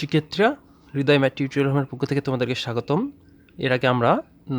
শিক্ষার্থীরা হৃদয় math tutorial হোমের পক্ষ থেকে তোমাদেরকে স্বাগতম। এর আগে আমরা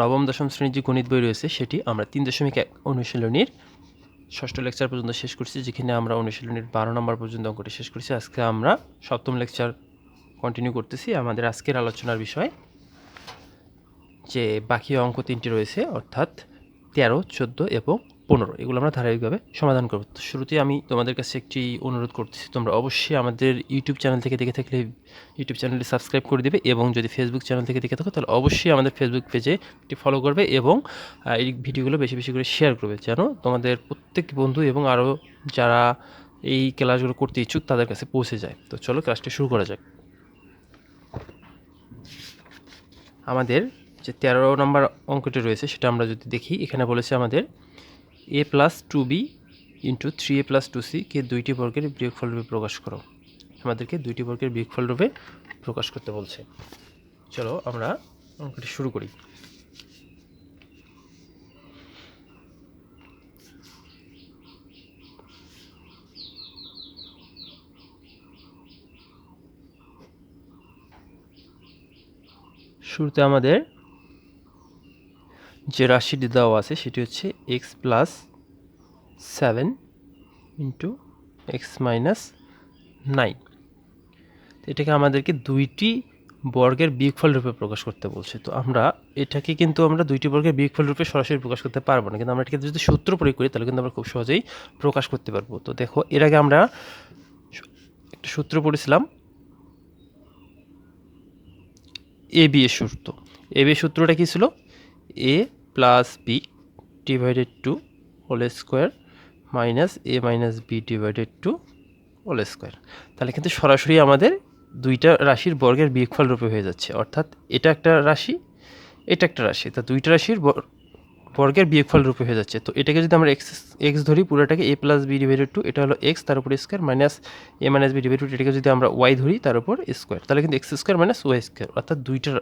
নবম, দশম শ্রেণির যে গণিত বই রয়েছে, সেটি আমরা তিন দশমিক এক অনুশীলনীর ষষ্ঠ লেকচার পর্যন্ত শেষ করছি, যেখানে আমরা অনুশীলনীর বারো নম্বর পর্যন্ত অঙ্কটি শেষ করছি। আজকে আমরা সপ্তম লেকচার কন্টিনিউ করতেছি আমাদের আজকের আলোচনার বিষয়, যে বাকি অঙ্ক তিনটি রয়েছে, অর্থাৎ তেরো, চোদ্দ এবং পনেরো, এগুলো আমরা ধারাবাহিকভাবে সমাধান করব। তো শুরুতে আমি তোমাদের কাছে একটি অনুরোধ করতেছি, তোমরা অবশ্যই আমাদের ইউটিউব চ্যানেল থেকে দেখে থাকলে ইউটিউব চ্যানেলটি সাবস্ক্রাইব করে দেবে এবং যদি ফেসবুক চ্যানেল থেকে দেখে থাকো, তাহলে অবশ্যই আমাদের ফেসবুক পেজে এটি ফলো করবে এবং এই ভিডিওগুলো বেশি বেশি করে শেয়ার করবে, যেন তোমাদের প্রত্যেক বন্ধু এবং আরও যারা এই ক্লাসগুলো করতে ইচ্ছুক, তাদের কাছে পৌঁছে যায়। তো চলো ক্লাসটি শুরু করা যাক। আমাদের যে তেরো নম্বর অঙ্কটি রয়েছে, সেটা আমরা যদি দেখি, এখানে বলেছে আমাদের A plus two B into three A plus two C কে দুইটি বর্গের বিয়োগফল রূপে প্রকাশ করো। আমাদেরকে দুইটি বর্গের বিয়োগফল রূপে প্রকাশ করতে বলছে। চলো আমরা অঙ্কটি শুরু করি। শুরুতে আমাদের যে রাশিটি দেওয়া আছে সেটি হচ্ছে X plus seven into X minus nine এটাকে আমাদেরকে দুইটি বর্গের বিয়োগফল রূপে প্রকাশ করতে বলছে। তো আমরা এটাকে কিন্তু আমরা দুইটি বর্গের বিয়োগফল রূপে সরাসরি প্রকাশ করতে পারব না। কিন্তু আমরা এটাকে যদি সূত্র প্রয়োগ করি, তাহলে কিন্তু আমরা খুব সহজেই প্রকাশ করতে পারব। তো দেখো, এর আগে আমরা একটা সূত্র পড়েছিলাম, এ বি এর সূত্র। এ বি সূত্রটা কী ছিল? A plus B divided two whole square minus A minus B divided two whole square তাহলে কিন্তু সরাসরি আমাদের দুইটা রাশির বর্গের বিয়োগফল রূপে হয়ে যাচ্ছে। অর্থাৎ এটা একটা রাশি, এটা একটা রাশি। তা দুইটা রাশির বর- বর্গের বিয়োগফল রূপে হয়ে যাচ্ছে। তো এটাকে যদি আমরা এক্স এক্স ধরি, পুরোটাকে A plus B divided two এটা হলো এক্স তার উপর square minus A minus B divided two এটাকে যদি আমরা ওয়াই ধরি, তার উপর স্কোয়ার তাহলে কিন্তু X square minus Y square অর্থাৎ দুইটা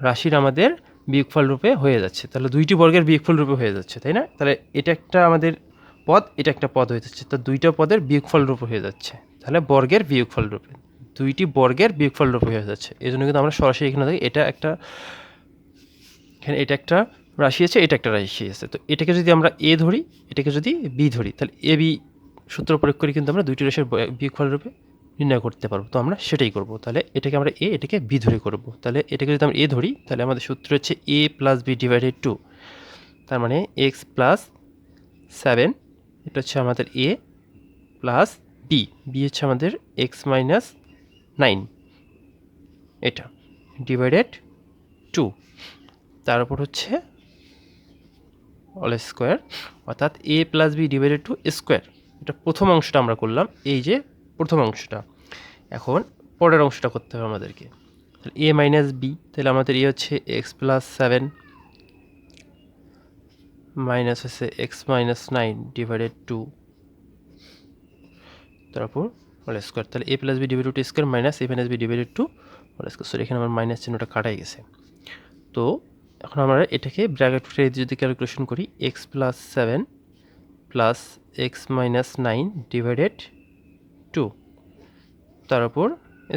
রাশির আমাদের বিয়োগফল রূপে হয়ে যাচ্ছে। তাহলে দুইটি বর্গের বিয়োগফল রূপে হয়ে যাচ্ছে, তাই না? তাহলে এটা একটা আমাদের পদ, এটা একটা পদ হয়ে যাচ্ছে। তো দুইটা পদের বিয়োগফল রূপে হয়ে যাচ্ছে। তাহলে বর্গের বিয়োগফল রূপে, দুইটি বর্গের বিয়োগফল রূপে হয়ে যাচ্ছে। এই জন্য কিন্তু আমরা সরাসরি এখানে দেখি, এটা একটা, এখানে এটা একটা রাশি আছে, এটা একটা রাশি আছে। তো এটাকে যদি আমরা এ ধরি, এটাকে যদি বি ধরি, তাহলে এ বি সূত্র প্রয়োগ করে কিন্তু আমরা দুইটি রাশির বিয়োগফল রূপে নির্ণয় করতে পারব। তো আমরা সেটাই করব। তাহলে এটাকে আমরা এ, এটাকে বি ধরে করব। তাহলে এটাকে যদি আমরা এ ধরি, তাহলে আমাদের সূত্র হচ্ছে A plus B divided two. তার মানে এক্স প্লাস সেভেন, এটা হচ্ছে আমাদের এ প্লাস বি। বি হচ্ছে আমাদের এক্স মাইনাস নাইন। এটা ডিভাইডেড টু। তার উপর হচ্ছে অল স্কোয়ার, অর্থাৎ A plus B divided two square. এটা প্রথম অংশটা আমরা করলাম। এই যে প্রথম অংশটা। এখন পরের অংশটা করতে হবে আমাদেরকে। তাহলে এ মাইনাস বি তাহলে আমাদের এ হচ্ছে এক্স প্লাস সেভেন মাইনাস হচ্ছে X minus nine divided two তারপর হোল স্কোয়ার তাহলে A plus B divided two square minus A minus B divided two whole square sorry এখানে আমার মাইনাস চিহ্নটা কাটাই গেছে। তো এখন আমরা এটাকে ব্র্যাকেট যদি ক্যালকুলেশন করি X plus seven plus X minus nine divided তার উপর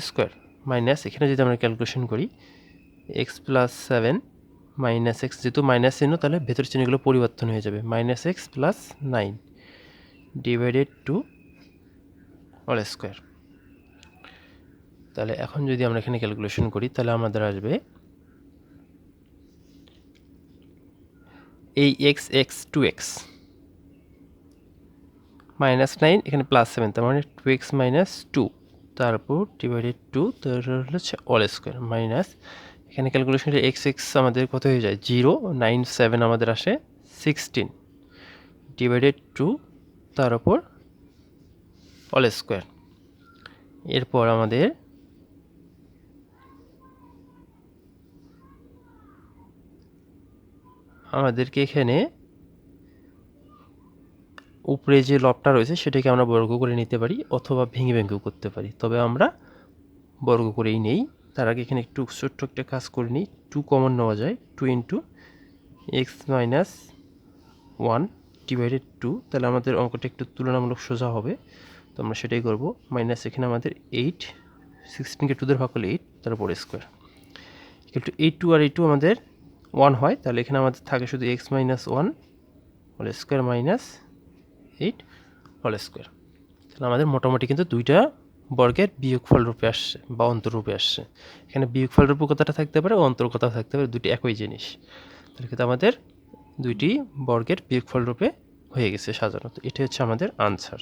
স্কোয়ার মাইনাস এখানে যদি আমরা ক্যালকুলেশন করি X plus seven minus X যেহেতু মাইনাস চিহ্ন, তাহলে ভেতর চিহ্নগুলো পরিবর্তন হয়ে যাবে। Minus X plus nine divided two all square তাহলে এখন যদি আমরা এখানে ক্যালকুলেশন করি, তাহলে আমাদের আসবে এই X X two X minus nine এখানে প্লাস সেভেন তার মানে টু এক্স মাইনাস টু তারপর ডিভাইডেড টু তার হচ্ছে অল স্কোয়ার মাইনাস এখানে ক্যালকুলেশন এক্স এক্স আমাদের কত হয়ে যায়? জিরো নাইন সেভেন আমাদের আসে সিক্সটিন ডিভাইডেড টু তার উপর অল স্কোয়ার এরপর আমাদের আমাদেরকে এখানে উপরে যে লবটা রয়েছে সেটাকে আমরা বর্গ করে নিতে পারি অথবা ভেঙে ভেঙেও করতে পারি। তবে আমরা বর্গ করেই নেই। তার আগে এখানে একটু ছোট্ট একটা কাজ করে নিই। টু কমন নেওয়া যায়। Two into X minus one divided two. তাহলে আমাদের অঙ্কটা একটু তুলনামূলক সোজা হবে। তো আমরা সেটাই করব। মাইনাস এখানে আমাদের এইট সিক্সটিনকে টু দের ভাগ করলে এইট তার উপর square. Equal to eight two R eight two আমাদের ওয়ান হয়। তাহলে এখানে আমাদের থাকে শুধু X minus one square minus eight whole square তাহলে আমাদের মোটামুটি কিন্তু দুইটা বর্গের বিয়োগফল রূপে আসছে বা অন্তর রূপে আসছে। এখানে বিয়োগফল রূপে কথাটা থাকতে পারে? অন্তর কথা থাকতে পারে? দুটি একই জিনিস। তাহলে কিন্তু আমাদের দুইটি বর্গের বিয়োগফল রূপে হয়ে গেছে সাধারণত। এটা হচ্ছে আমাদের আনসার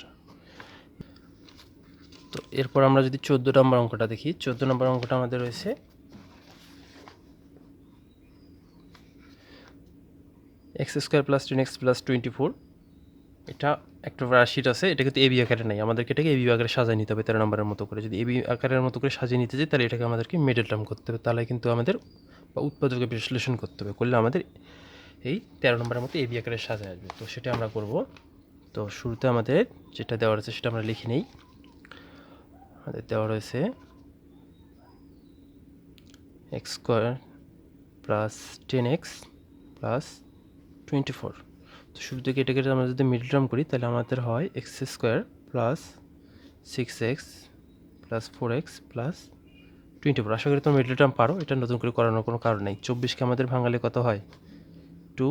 তো এরপর আমরা যদি চোদ্দ নম্বর অঙ্কটা দেখি, চোদ্দ নম্বর অঙ্কটা আমাদের রয়েছে X square plus ten X plus twenty four এটা একটা রাশিট আছে, এটা কিন্তু এবি আকারে নেই। আমাদেরকে এটাকে এবি আকারে সাজিয়ে নিতে হবে তেরো নম্বরের মতো করে। যদি এবি আকারের মতো করে সাজিয়ে নিতে চাই তাহলে এটাকে আমাদেরকে মিডল টার্ম করতে হবে। তাহলে কিন্তু আমাদের বা উৎপাদকে বিশ্লেষণ করতে হবে। করলে আমাদের এই তেরো নম্বরের মতো এবি আকারে সাজায় আসবে। তো সেটা আমরা করব। তো শুরুতে আমাদের যেটা দেওয়া রয়েছে সেটা আমরা লিখে নেই। আমাদের দেওয়া রয়েছে X square plus ten X plus twenty four তো শুরু থেকে এটাকে আমরা যদি মিডল টার্ম করি, তাহলে আমাদের হয় X square plus six X plus four X plus twenty four আশা করি তোমরা মিডল টার্ম পারো, এটা নতুন করে করানোর কোনো কারণ নেই। চব্বিশকে আমাদের ভাঙালে কত হয়? টু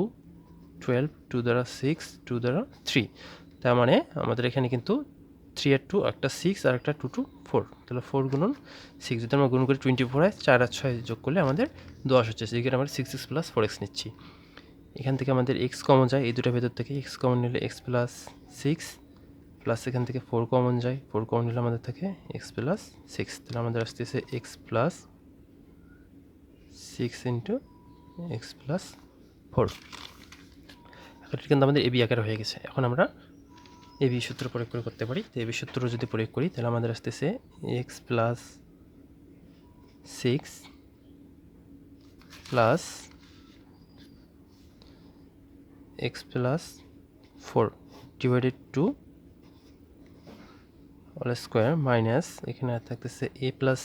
টুয়েলভ টু দ্বারা সিক্স টু দ্বারা থ্রি তার মানে আমাদের এখানে কিন্তু থ্রি আর টু একটা সিক্স আর একটা টু টু ফোর তাহলে ফোর গুণন সিক্স যদি আমরা গুণ করি টোয়েন্টি ফোর হয় চার আর ছয় যোগ করলে আমাদের দশ হচ্ছে। সেখানে আমরা six X plus four X নিচ্ছি। এখান থেকে আমাদের এক্স কমন যায়, এই দুটোর ভেতর থেকে এক্স কমন নিলে এক্স প্লাস সিক্স প্লাস এখান থেকে ফোর কমন যায় ফোর কমন নিলে আমাদের থাকে এক্স প্লাস সিক্স তাহলে আমাদের আসতেছে X plus six into X plus four এখন কিন্তু আমাদের এবি আকার হয়ে গেছে। এখন আমরা এবি সূত্র প্রয়োগ করে করতে পারি। তো এবি সূত্র যদি প্রয়োগ করি, তাহলে আমাদের আসতেছে X plus six plus X plus four divided two all square minus এখানে থাকতেছে A plus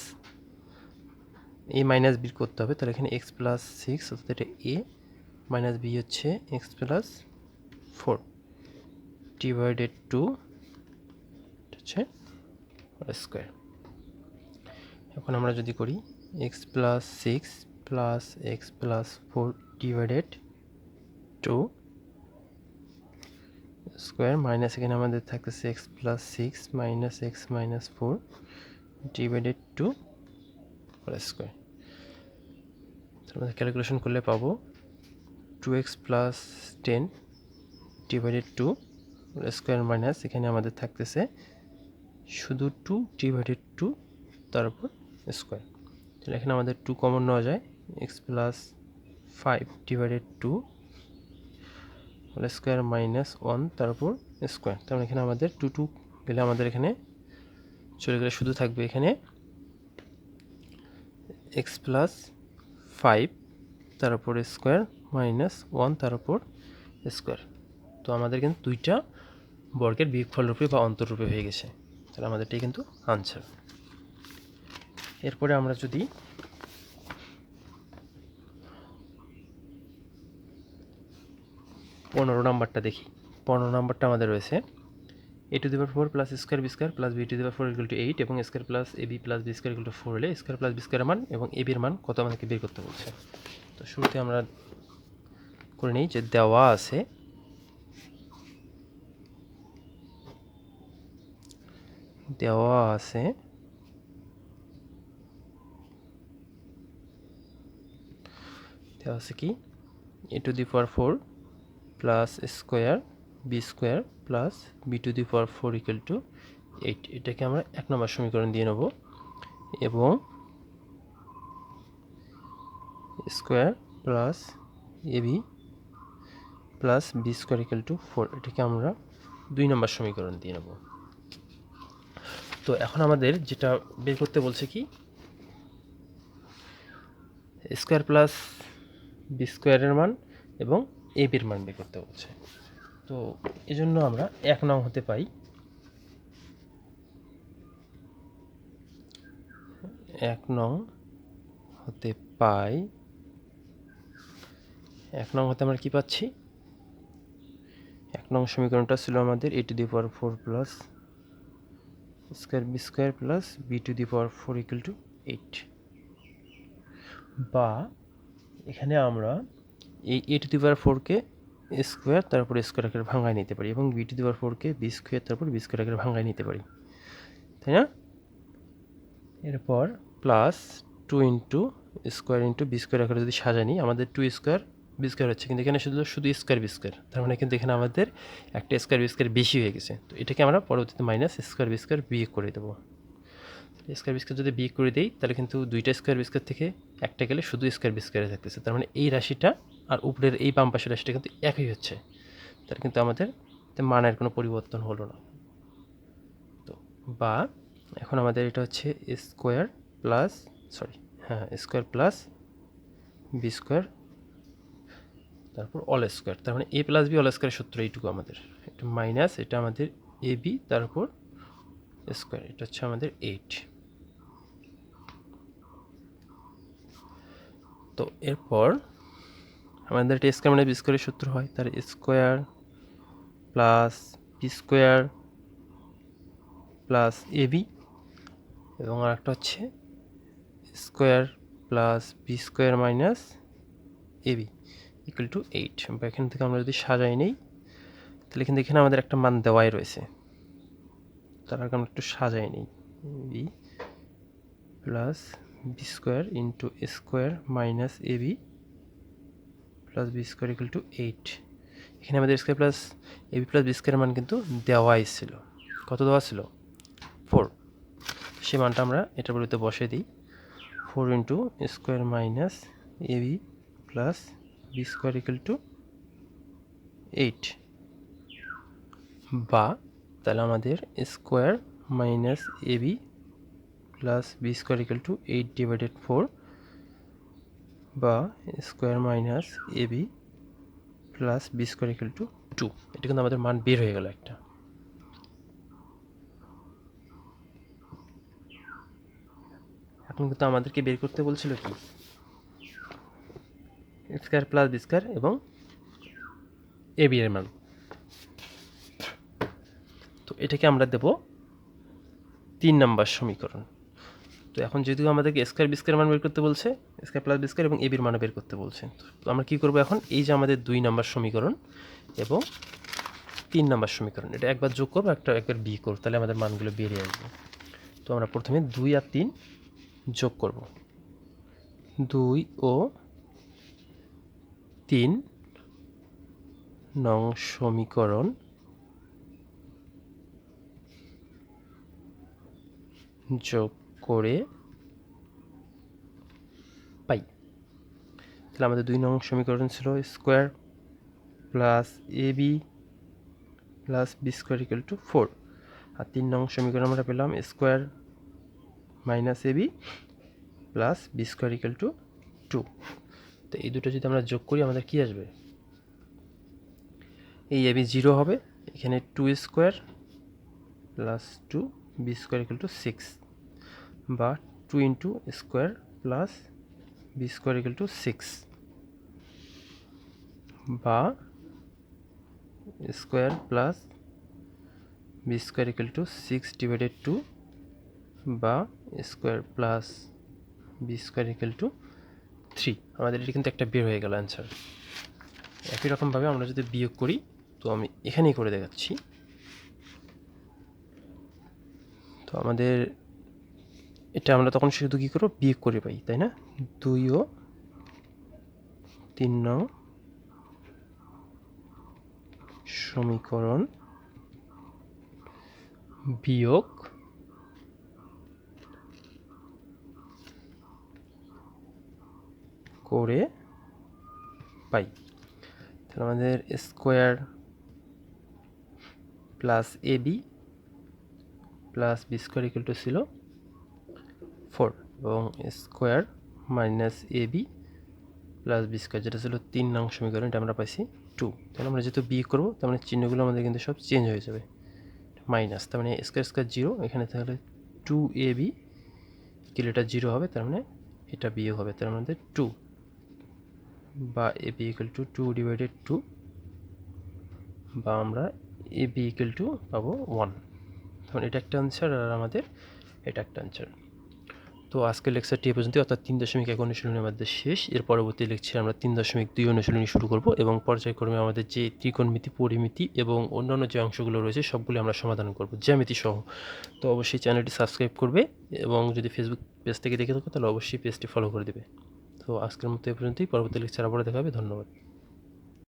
A minus B করতে হবে, তাহলে এখানে এক্স প্লাস সিক্স অর্থাৎ এটা এ মাইনাস বি হচ্ছে X plus four divided two হচ্ছে স্কোয়ার এখন আমরা যদি করি X plus six plus X plus four divided two square minus এখানে আমাদের থাকতেছে X plus six minus X minus four divided two square. আমাদের ক্যালকুলেশন করলে পাবো two X plus ten divided two square minus এখানে আমাদের থাকতেছে শুধু টু ডিভাইডেড টু তার উপর স্কোয়ার। তাহলে এখানে আমাদের টু কমন নেওয়া যায়, X plus five divided two whole square minus one তার উপর স্কোয়ার তার মানে এখানে আমাদের টু টু গেলে আমাদের এখানে চলে গেলে শুধু থাকবে এখানে এক্স প্লাস ফাইভ তার উপর স্কোয়ার মাইনাস ওয়ান তার উপর স্কোয়ার তো আমাদের কিন্তু দুইটা বর্গের রূপে বা অন্তরূপে হয়ে গেছে। তাহলে আমাদেরটাই কিন্তু আনসার এরপরে আমরা যদি পনেরো নাম্বারটা দেখি। পনেরো নাম্বারটা আমাদের রয়েছে। A to the power four plus square B square plus B to the power four equal to eight এবং square plus A B plus B square equal to four হলে স্কোয়ার প্লাস বি স্কোয়ারের মান এবং এ বির মান কত আমাদেরকে বের করতে বলছে। তো শুরুতে আমরা করে নিই যে দেওয়া আছে। দেওয়া আছে। দেওয়া আছে কি? A to the power four plus square B square plus B to the power four equal to eight এটাকে আমরা এক নম্বর সমীকরণ দিয়ে নেব এবং square plus A B plus B square equal to four এটাকে আমরা দুই নম্বর সমীকরণ দিয়ে নেব। তো এখন আমাদের যেটা বের করতে বলছে কি? স্কোয়ার প্লাস বি স্কোয়ারের মান এবং এ বির মান বের করতে বলছে। তো এজন্য আমরা এক নং হতে পাই। এক নং হতে পাই। এক নং হতে আমরা কি পাচ্ছি? এক নং সমীকরণটা ছিল আমাদের A to the power four plus square B square plus B to the power four equal to eight বা এখানে আমরা এই এ টু দি পাওয়ার ফোরকে স্কোয়ার তারপর স্কোয়ার আকারে ভাঙায় নিতে পারি এবং বি টু দি পাওয়ার ফোরকে বি স্কোয়ার তারপর বি স্কোয়ার আকারে ভাঙায় নিতে পারি। তাই না? এরপর plus two into square into B square আকারে যদি সাজা নিই, আমাদের টু স্কোয়ার বি স্কোয়ার হচ্ছে কিন্তু এখানে শুধু শুধু স্কোয়ার বি স্কোয়ার তার মানে কিন্তু এখানে আমাদের একটা স্কোয়ার বি স্কোয়ার বেশি হয়ে গেছে। তো এটাকে আমরা পরবর্তীতে মাইনাস স্কোয়ার বি স্কোয়ার বিয়ে করে দেবো। স্কোয়ার বিস্কার যদি বিয়ে করে দেই, তাহলে কিন্তু দুইটা স্কোয়ার বিস্কার থেকে একটা গেলে শুধু স্কোয়ার বিস্কারে থাকতেছে। তার মানে এই রাশিটা আর উপরের এই বাম পাশের রাশিটা কিন্তু একই হচ্ছে। তার কিন্তু আমাদের মানের কোনো পরিবর্তন হলো না। তো বা এখন আমাদের এটা হচ্ছে স্কোয়ার প্লাস, সরি হ্যাঁ স্কোয়ার প্লাস বি স্কোয়ার, তারপর অল স্কোয়ার। তার মানে A plus B all square সূত্র এইটুকু আমাদের। এটা মাইনাস, এটা আমাদের এ বি, তারপর স্কোয়ার, এটা হচ্ছে আমাদের এইট। তো এরপর আমাদের এটা স্কোয়ার মানে বি স্কোয়ারের সূত্র হয় তার square plus B square plus A B এবং আর একটা হচ্ছে square plus B square minus A B equal to eight বা এখান থেকে আমরা যদি সাজাই নেই, তাহলে এখানে আমাদের একটা মান দেওয়াই রয়েছে। তার আগে আমরা একটু সাজাই নিই। B plus B square into square minus A B plus B square equal to eight এখানে আমাদের square plus A B plus B square মান কিন্তু দেওয়াই ছিল। কত দেওয়া ছিল? ফোর সে মানটা আমরা এটার পরিবর্তে বসে দিই। Four into square minus A B plus B square equal to eight বা তাহলে আমাদের square minus A B plus B square equal to eight divided four বা square minus A B plus B square equal to two. এটা কিন্তু আমাদের মান বের হয়ে গেল একটা। এখন কিন্তু আমাদেরকে বের করতে বলছিল কি? স্কোয়ার প্লাস বি স্কোয়ার এবং এ বি এর মান। তো এটাকে আমরা দেব তিন নম্বর সমীকরণ। তো এখন যেহেতু আমাদেরকে স্কোয়ার বিস্কার মান বের করতে বলছে স্কোয়ার প্লাস বিস্কার এবং এবির মান বের করতে বলছে। তো আমরা কী করব এখন? এই যে আমাদের দুই নাম্বার সমীকরণ এবং তিন নাম্বার সমীকরণ, এটা একবার যোগ করব, একটা একবার বি করব, তাহলে আমাদের মানগুলো বেরিয়ে আসবে। তো আমরা প্রথমে দুই আর তিন যোগ করব। দুই ও তিন নং সমীকরণ যোগ করে পাই। তাহলে আমাদের দুই নং সমীকরণ ছিল square plus A B plus B square equal to four. আর তিন নং সমীকরণ আমরা পেলাম square minus A B plus B square equal to two. তো এই দুটো যদি আমরা যোগ করি, আমাদের কী আসবে? এই এ বি জিরো হবে, এখানে two square plus two B square equal to six. বা two into square plus B square equal to six বা square plus B square equal to six divided two বা square plus B square equal to three আমাদের এটা কিন্তু একটা বের হয়ে গেল অ্যান্সার একই রকমভাবে আমরা যদি বিয়োগ করি, তো আমি এখানেই করে দেখাচ্ছি। তো আমাদের এটা আমরা তখন শুধু কী করব? বিয়োগ করে পাই, তাই না? দুই ও তিন নং সমীকরণ বিয়োগ করে পাই। তাহলে আমাদের square plus A B plus B square equal to ছিল ফোর এবং square minus A B plus B square, যেটা ছিল তিন নং সমীকরণ, এটা আমরা পাইছি টু। তাহলে আমরা যেহেতু বি করব, তার মানে চিহ্নগুলো আমাদের কিন্তু সব চেঞ্জ হয়ে যাবে। মাইনাস, তার মানে স্কোয়ার স্কোয়ার জিরো, এখানে তাহলে টু এ বি কিলোটা জিরো হবে, তার মানে এটা বিয়োগ হবে, তার মধ্যে টু। বা A B equal to two divided two বা আমরা এ বি ইকুয়াল টু পাবো ওয়ান যেমন এটা একটা আনসার আর আমাদের এটা একটা আনসার তো আজকের লেকচারটি এ পর্যন্ত অর্থাৎ তিন দশমিক এক অনুশীলনী আমাদের শেষ। এর পরবর্তী লেকচারে আমরা তিন দশমিক দুই অনুশীলনী শুরু করব এবং পর্যায়ক্রমে আমাদের যে ত্রিকোণমিতি, পরিমিতি এবং অন্যান্য যে অংশগুলো রয়েছে, সবগুলি আমরা সমাধান করব। জ্যামিতি সহ। তো অবশ্যই চ্যানেলটি সাবস্ক্রাইব করবে এবং যদি ফেসবুক পেজ থেকে দেখে থাকো, তাহলে অবশ্যই পেজটি ফলো করে দেবে। তো আজকের মতো এ পর্যন্তই। পরবর্তী লেকচার আবারও দেখা হবে ধন্যবাদ।